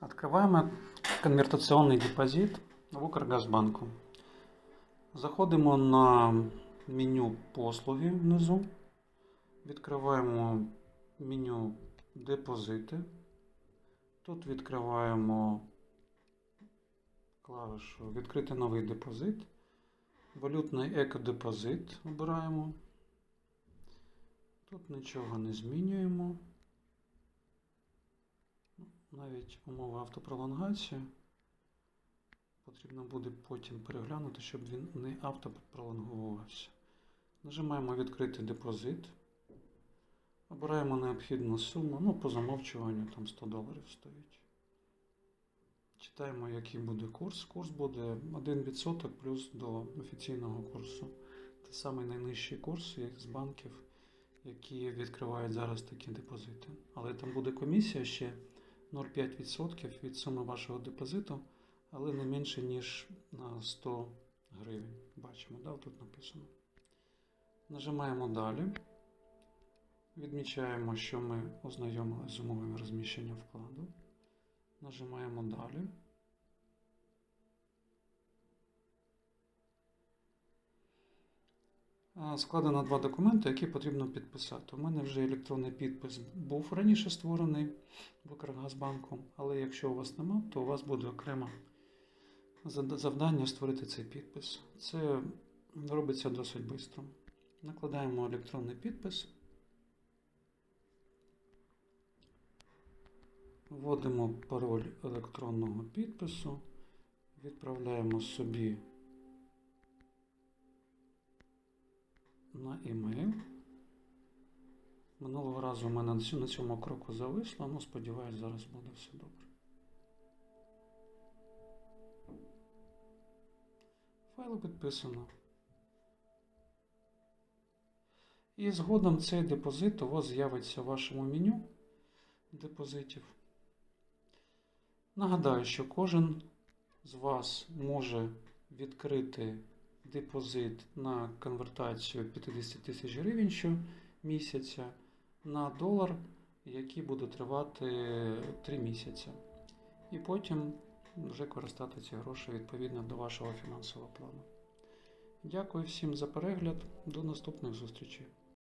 Открываем конвертационный депозит в Укргазбанку. Заходимо на меню послуги внизу. Відкриваємо меню депозити. Тут відкриваємо клавішу Відкрити новий депозит. Валютний екодепозит обираємо. Тут нічого не змінюємо. Навіть умови автопролонгації потрібно буде потім переглянути, щоб він не автопролонгувався. Нажимаємо відкрити депозит. Обираємо необхідну суму, ну, по замовчуванню там 100 доларів стоїть. Читаємо, який буде курс. Курс буде 1% плюс до офіційного курсу. Це самий найнижчий курс з банків, які відкривають зараз такі депозити. Але там буде комісія ще 0,5% від суми вашого депозиту, але не менше, ніж на 100 гривень. Бачимо, да, тут написано. Нажимаємо далі. Відмічаємо, що ми ознайомилися з умовами розміщення вкладу. Нажимаємо далі. Складено два документи, які потрібно підписати. У мене вже електронний підпис був раніше створений в Укргазбанку, але якщо у вас нема, то у вас буде окремо завдання створити цей підпис. Це робиться досить швидко. Накладаємо електронний підпис. Вводимо пароль електронного підпису, відправляємо собі на емейл. Минулого разу у мене на цьому кроку зависло, ну сподіваюсь, зараз буде все добре. Файл підписано. І згодом цей депозит у вас з'явиться в вашому меню депозитів. Нагадаю, що кожен з вас може відкрити депозит на конвертацію 50 тисяч гривень щомісяця на долар, який буде тривати 3 місяці. І потім вже користати ці гроші відповідно до вашого фінансового плану. Дякую всім за перегляд. До наступних зустрічей.